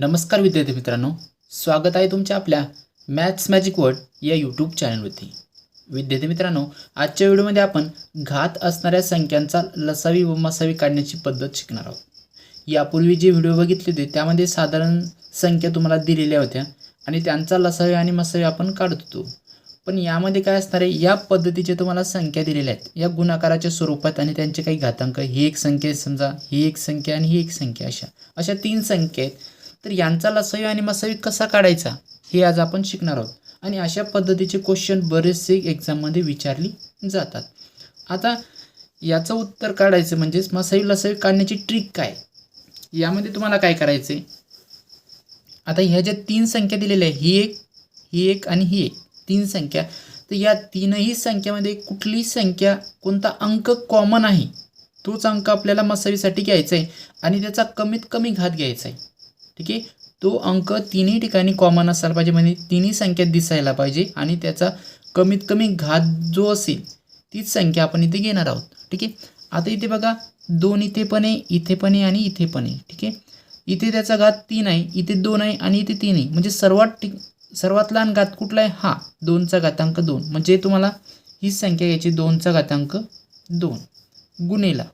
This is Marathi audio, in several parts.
नमस्कार विद्यार्थी मित्रांनो स्वागत आहे तुमच्या आपल्या मॅथ्स मॅजिक वर्ड या यूट्यूब चॅनलवरती विद्यार्थी मित्रांनो आजच्या व्हिडिओमध्ये आपण घात असणाऱ्या संख्यांचा लसावी व मसावी काढण्याची पद्धत शिकणार आहोत. यापूर्वी जे व्हिडिओ बघितले होते त्यामध्ये साधारण संख्या तुम्हाला दिलेल्या होत्या आणि त्यांचा लसावी आणि मसावी आपण काढत होतो. पण यामध्ये काय असणार आहे या पद्धतीचे तुम्हाला संख्या दिलेल्या आहेत. या गुणाकाराच्या स्वरूपात आणि त्यांचे काही घातांक ही एक संख्या समजा ही एक संख्या आणि ही एक संख्या अशा. अशा तीन संख्या आहेत. तर यांचा लसावी आणि मसावी कसा काढायचा हे आज आपण शिकणार आहोत. आणि अशा पद्धतीचे क्वेश्चन बरेचसे एक्झाममध्ये विचारली जातात. आता याचं उत्तर काढायचं म्हणजेच मसावी लसावी काढण्याची ट्रिक काय? यामध्ये तुम्हाला काय करायचं आहे आता ह्या ज्या तीन संख्या दिलेल्या आहे ही एक ही एक आणि ही एक तीन संख्या तर या तीनही संख्यामध्ये कुठली संख्या कोणता अंक कॉमन आहे तोच अंक आपल्याला मसावीसाठी घ्यायचा आहे आणि त्याचा कमीत कमी घात घ्यायचा आहे ठीक आहे? तो अंक तिन्ही ठिकाणी कॉमन असायला पाहिजे म्हणजे तिन्ही संख्या दिसायला पाहिजे आणि त्याचा कमीत कमी घात जो असेल तीच संख्या आपण इथे घेणार आहोत. ठीक आहे? आता इथे बघा दोन इथे पण आहे इथे पण आहे आणि इथे पण आहे. ठीक आहे? इथे त्याचा घात तीन आहे इथे दोन आहे आणि इथे तीन आहे. म्हणजे सर्वात ठिक सर्वात लहान घात कुठला आहे? हा दोनचा घातांक दोन. म्हणजे तुम्हाला ही संख्या घ्यायची दोनचा घातांक दोन. गुणेला.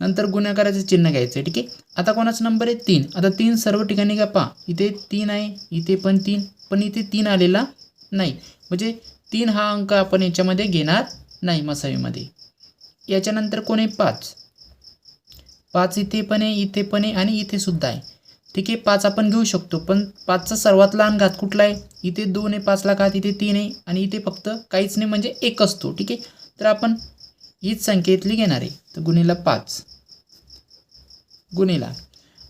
नंतर गुणाकाराचं चिन्ह घ्यायचं आहे. ठीक आहे? आता कोणाचा नंबर आहे? तीन. आता तीन सर्व ठिकाणी का पहा इथे तीन आहे इथे पण तीन पण इथे तीन आलेला नाही. म्हणजे तीन हा अंक आपण याच्यामध्ये घेणार नाही मसावीमध्ये. याच्यानंतर कोण आहे? पाच. पाच इथे पण आहे इथे पण आहे आणि इथे सुद्धा आहे. ठीक आहे? पाच आपण घेऊ शकतो पण पाचचा सर्वात लहान घात कुठला आहे? इथे दोन आहे पाचला घात इथे तीन आहे आणि इथे फक्त काहीच नाही म्हणजे एक असतो. ठीक आहे? तर आपण हीच संख्या इथली घेणार आहे. तर गुणीला पाच. गुणीला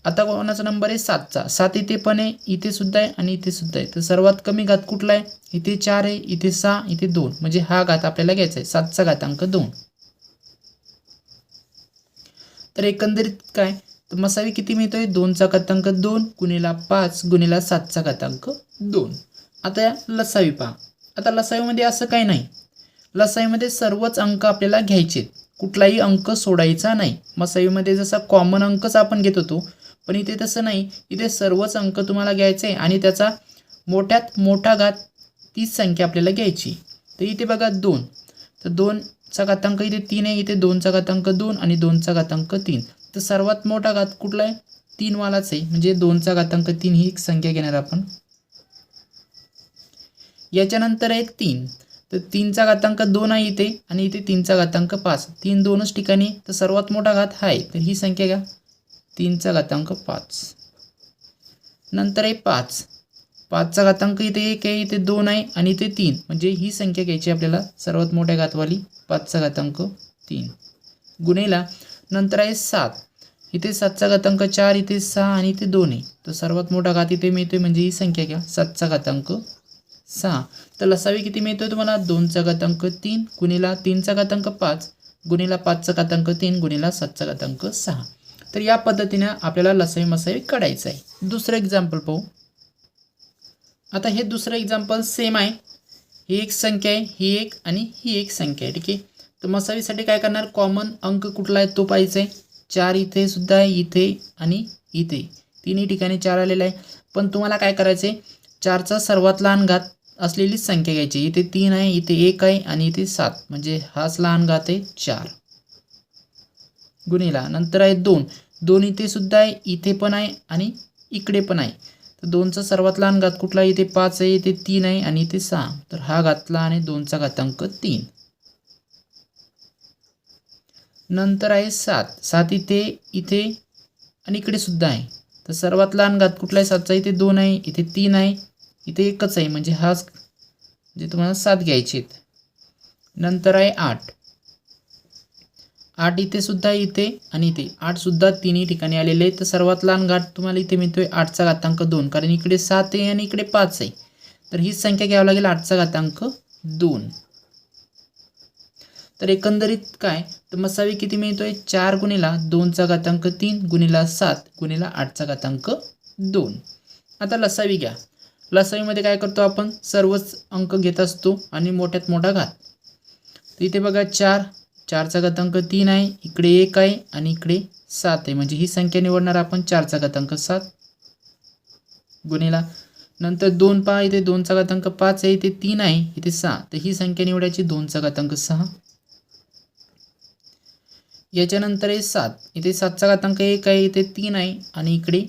आता कोणाचा नंबर आहे? सातचा. सात इथे पण आहे इथे सुद्धा आहे आणि इथे सुद्धा आहे. तर सर्वात कमी घात कुठला आहे? इथे चार आहे इथे सहा इथे दोन. म्हणजे हा घात आपल्याला घ्यायचा आहे. सातचा घातांक दोन. तर एकंदरीत काय? तर मसावी किती मिळतोय? दोनचा घातांक दोन गुणीला पाच गुणीला सातचा घातांक दोन. आता लसावी पहा. आता लसावीमध्ये असं काही नाही. लसाईमध्ये सर्वच अंक आपल्याला घ्यायचे कुठलाही अंक सोडायचा नाही. मसाईमध्ये जसा कॉमन अंकच आपण घेत होतो पण इथे तसं नाही. इथे सर्वच अंक तुम्हाला घ्यायचे आणि त्याचा मोठ्यात मोठा घात तीच संख्या आपल्याला घ्यायची तर इथे बघा दोन. तर दोनचा घातांक इथे तीन आहे. इथे दोनचा घातांक दोन आणि दोनचा घातांक तीन. तर सर्वात मोठा घात कुठला आहे? तीनवालाच आहे. म्हणजे दोनचा घातांक तीन ही एक संख्या घेणार आपण. याच्यानंतर आहे तीन. तर तीनचा घातांक दोन आहे इथे आणि इथे तीनचा घातांक पाच. तीन दोनच ठिकाणी तर सर्वात मोठा घात हा आहे. तर ही संख्या घ्या. तीनचा घातांक पाच. नंतर आहे पाच. पाचचा घातांक इथे एक आहे इथे दोन आहे आणि इथे तीन. म्हणजे ही संख्या घ्यायची आपल्याला सर्वात मोठ्या घातवाली. पाचचा घातांक तीन. गुन्हेला नंतर आहे सात. इथे सातचा घातांक चार इथे सहा आणि इथे दोन आहे. तर सर्वात मोठा घात इथे मिळतोय म्हणजे ही संख्या घ्या. सातचा घातांक सहा. तर लसावी किती मिळतोय तुम्हाला? दोनचा घातांक तीन गुणीला तीनचा घातांक पाच गुणिला पाचचा घातांक तीन गुणीला सातचा घातांक सहा. तर या पद्धतीने आपल्याला लसावी मसावी काढायचं आहे. दुसरं एक्झाम्पल पाहू. आता हे दुसरं एक्झाम्पल सेम आहे. ही एक संख्या आहे ही एक आणि ही एक संख्या आहे ठीक आहे? तर मसावीसाठी काय करणार? कॉमन अंक कुठला आहे? तो पाहिजे आहे. चार इथे सुद्धा आहे इथे आणि इथे. तिन्ही ठिकाणी चार आलेला आहे. पण तुम्हाला काय करायचं आहे चारचा सर्वात लहान घात असलेलीच संख्या घ्यायची. इथे तीन आहे इथे एक आहे आणि इथे सात. म्हणजे हाच लहान घात आहे चार. गुणीला नंतर आहे दोन. दोन इथे सुद्धा आहे इथे पण आहे आणि इकडे पण आहे. तर दोनचा सर्वात लहान घात कुठला? आहे इथे पाच आहे इथे तीन आहे आणि इथे सहा. तर हा घात लहान आहे दोनचा घातांक तीन. नंतर आहे सात. सात इथे इथे आणि इकडे सुद्धा आहे. तर सर्वात लहान घात कुठला आहे? सातचा. इथे दोन आहे इथे तीन आहे इथे एकच आहे म्हणजे हाच म्हणजे तुम्हाला सात घ्यायचे आहेत. नंतर आहे आठ. आठ इथे सुद्धा इथे आणि इथे. आठ सुद्धा तिन्ही ठिकाणी आलेले आहे तर सर्वात लहान घाट तुम्हाला इथे मिळतोय आठचा घातांक दोन कारण इकडे सात आहे आणि इकडे पाच आहे. तर हीच संख्या घ्यावी लागेल आठचा घातांक दोन. तर एकंदरीत काय? तर मसावी किती मिळतोय? चार गुणिला दोनचा घातांक तीन गुणिला सात गुणिला आठचा घातांक दोन. आता लसावी घ्या. लसावीमध्ये काय करतो आपण? सर्वच अंक घेत असतो आणि मोठ्यात मोठा घात. तर इथे बघा चार. चारचा घातांक तीन आहे इकडे एक आहे आणि इकडे सात आहे. म्हणजे ही संख्या निवडणार आपण चारचा घातांक सात. गुन्हेला नंतर दोन पहा इथे दोनचा घातांक पाच आहे इथे तीन आहे इथे सहा. तर ही संख्या निवडायची दोनचा घातांक सहा. याच्यानंतर आहे सात. इथे सातचा घातांक एक आहे इथे तीन आहे आणि इकडे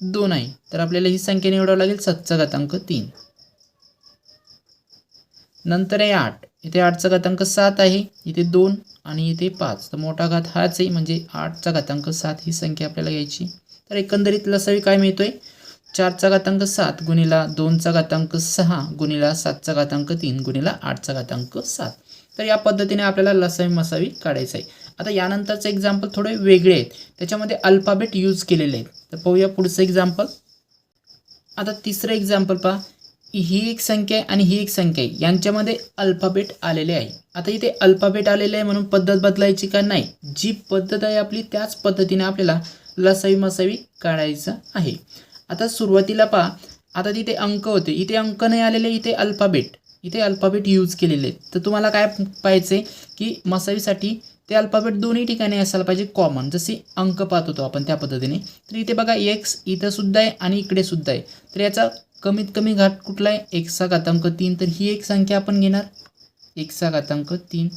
दोन आहे. तर आपल्याला ही संख्या निवडावं लागेल सातचा घातांक तीन. नंतर आहे आठ. इथे आठचा घातांक सात आहे. इथे दोन आणि इथे पाच. तर मोठा घात हाच आहे म्हणजे आठचा घातांक सात ही संख्या आपल्याला घ्यायची. तर एकंदरीत लसावी काय मिळतो आहे चारचा घातांक सात गुणिला दोनचा घातांक सहा गुणिला सातचा घातांक तीन गुणिला आठचा घातांक सात. तर या पद्धतीने आपल्याला लसावी मसावी काढायचं आहे. आता यानंतरचं एक्झाम्पल थोडे वेगळे आहेत. त्याच्यामध्ये अल्फाबेट यूज केलेले आहेत. तर पाहूया पुढचं एक्झाम्पल आता तिसरं एक्झाम्पल पहा. ही एक संख्या आहे आणि ही एक संख्या आहे. यांच्यामध्ये अल्फाबेट आलेले आहे. आता इथे अल्फाबेट आलेले आहे म्हणून पद्धत बदलायची का नाही? जी पद्धत आहे आपली त्याच पद्धतीने आपल्याला लसावी मसावी काढायचं आहे. आता सुरुवातीला पहा. आता तिथे अंक होते. इथे अंक नाही आलेले इथे अल्फाबेट इथे अल्फाबेट यूज केलेले आहेत. तर तुम्हाला काय पाहिजे की मसावीसाठी ते अल्फाबेट दोन्ही ठिकाणी असायला पाहिजे कॉमन जसे अंक पाहत होतो आपण त्या पद्धतीने. तर इथे बघा एक्स इथंसुद्धा आहे आणि इकडे सुद्धा आहे. तर याचा कमीत कमी घाट कुठला आहे? एकचा घातांक तीन. तर ही एक संख्या आपण घेणार. एकचा घातांक तीन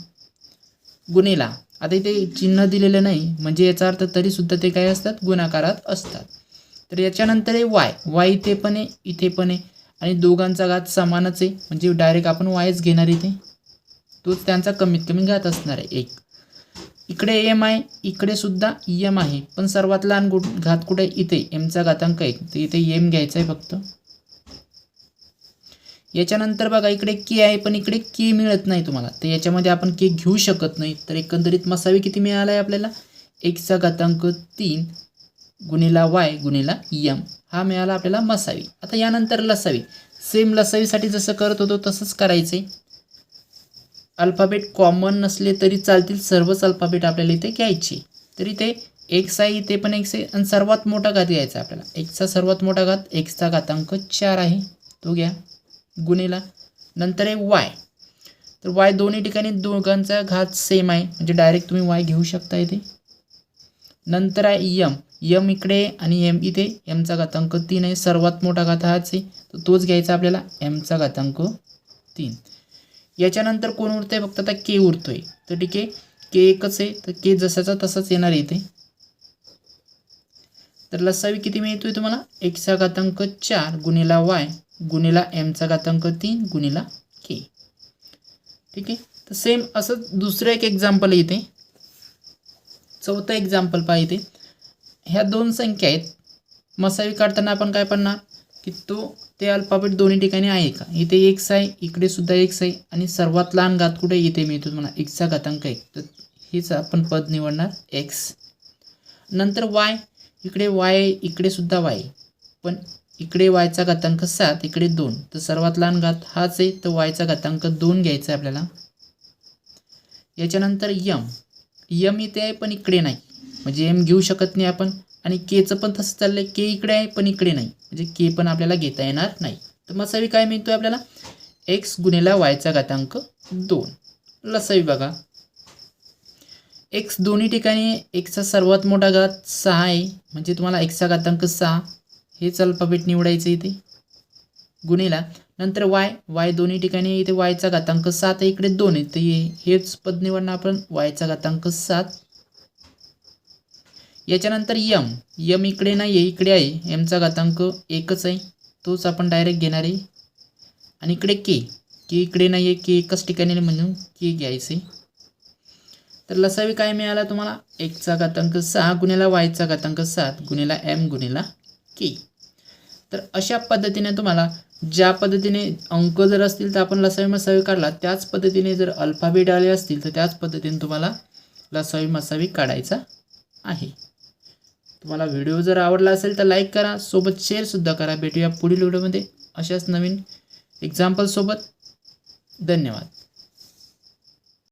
गुणेला. आता इथे चिन्ह दिलेलं नाही. म्हणजे याचा अर्थ तरीसुद्धा ते काय असतात? गुणाकारात असतात. तर याच्यानंतर आहे वाय वाय इथे पण आहे इथे पण आहे. आणि दोघांचा घात समानच आहे. म्हणजे डायरेक्ट आपण वायच घेणार इथे. तोच त्यांचा कमीत कमी घात असणार आहे. एक. इकडे एम आहे इकडे सुद्धा एम आहे पण सर्वात लहान गुट घात कुठे? इथे. एमचा घातांक एक. तर इथे एम घ्यायचा आहे फक्त. याच्यानंतर बघा इकडे के आहे पण इकडे के मिळत नाही तुम्हाला. तर याच्यामध्ये आपण के घेऊ शकत नाही. तर एकंदरीत मसावी किती मिळाला आहे आपल्याला एकचा घातांक तीन गुणिला वाय गुणिला यम हा मिळाला आपल्याला मसावी. आता यानंतर लसावी. सेम लसावीसाठी जसं करत होतो तसंच करायचं आहे अल्फाबेट कॉमन नसले तरी चालतील. सर्वच अल्फाबेट आपल्याला इथे घ्यायची. तर इथे एक्स आहे इथे पण एक्स आहे आणि सर्वात मोठा घात घ्यायचा आपल्याला. एक्सचा सर्वात मोठा घात एक्सचा घातांक चार आहे. तो घ्या. गुन्हेला नंतर आहे वाय तर वाय दोन्ही ठिकाणी दोघांचा घात सेम आहे. म्हणजे डायरेक्ट तुम्ही वाय घेऊ शकता इथे. नंतर आहे यम यम इकडे आणि एम इथे. एमचा घातांक तीन आहे. सर्वात मोठा घात हाच आहे. तर तोच घ्यायचा आपल्याला. एमचा घातांक तीन. याच्यानंतर कोण उरतंय फक्त आता के उरतोय तर ठीक आहे के एकच आहे. तर के जसाचा तसाच येणार आहे इथे. तर लसावी किती मिळतोय तुम्हाला? एकचा घातांक चार गुणिला वाय गुणिला एमचा घातांक तीन गुणिला के. ठीक आहे? तर सेम असं दुसरं एक एक्झाम्पल आहे इथे. चौथं एक्झाम्पल पाहिजे ह्या दोन संख्या आहेत. मसावी काढताना आपण काय पडणार? की तो ते अल्फाबेट दोन्ही ठिकाणी आहे का? इथे एक्स आहे इकडे सुद्धा एक्स आहे आणि सर्वात लहान घात कुठे इथे मिळतो तुम्हाला. एक्सचा घातांक एक. तर हेच आपण पद निवडणार. एक्स नंतर वाय इकडे वाय इकडे सुद्धा वाय पण इकडे वायचा घातांक सात इकडे दोन. तर सर्वात लहान घात हाच आहे. तर वायचा घातांक दोन घ्यायचा आहे आपल्याला. याच्यानंतर यम यम इथे आहे पण इकडे नाही. म्हणजे एम घेऊ शकत नाही आपण. आणि केचं पण तसं चाललं आहे के इकडे आहे पण इकडे नाही. म्हणजे के पण आपल्याला घेता येणार नाही. तर मसावी काय मिळतो आहे आपल्याला एक्स गुन्हेला वायचा घातांक दोन. लसावी बघा. एक्स दोन्ही ठिकाणी एक्सचा सर्वात मोठा घात सहा आहे. म्हणजे तुम्हाला एक्सचा घातांक सहा. हेच अल्फाबेट निवडायचं इथे. गुणेला. नंतर वाय वाय दोन्ही ठिकाणी इथे वायचा घातांक सात आहे. इकडे दोन आहे. तर हेच पद निवडणं आपण वायचा घातांक सात याच्यानंतर यम. यम इकडे नाही आहे इकडे आहे. एमचा घातांक एकच आहे. तोच आपण डायरेक्ट घेणार आहे. आणि इकडे के. के इकडे नाही आहे. के एकच ठिकाणी म्हणून के घ्यायचे. तर लसावी काय मिळाला तुम्हाला? एकचा घातांक सहा गुणेला वायचा घातांक सात गुणेला एम गुणेला के. तर अशा पद्धतीने तुम्हाला ज्या पद्धतीने अंक जर असतील तर आपण लसावी मसावी काढला. त्याच पद्धतीने जर अल्फाबेट आले असतील तर त्याच पद्धतीने तुम्हाला लसावी मसावी काढायचा आहे. तुम्हाला व्हिडिओ जर आवडला असेल तर लाईक करा सोबत शेअरसुद्धा करा. भेटूया पुढील व्हिडिओमध्ये अशाच नवीन एक्झाम्पलसोबत धन्यवाद.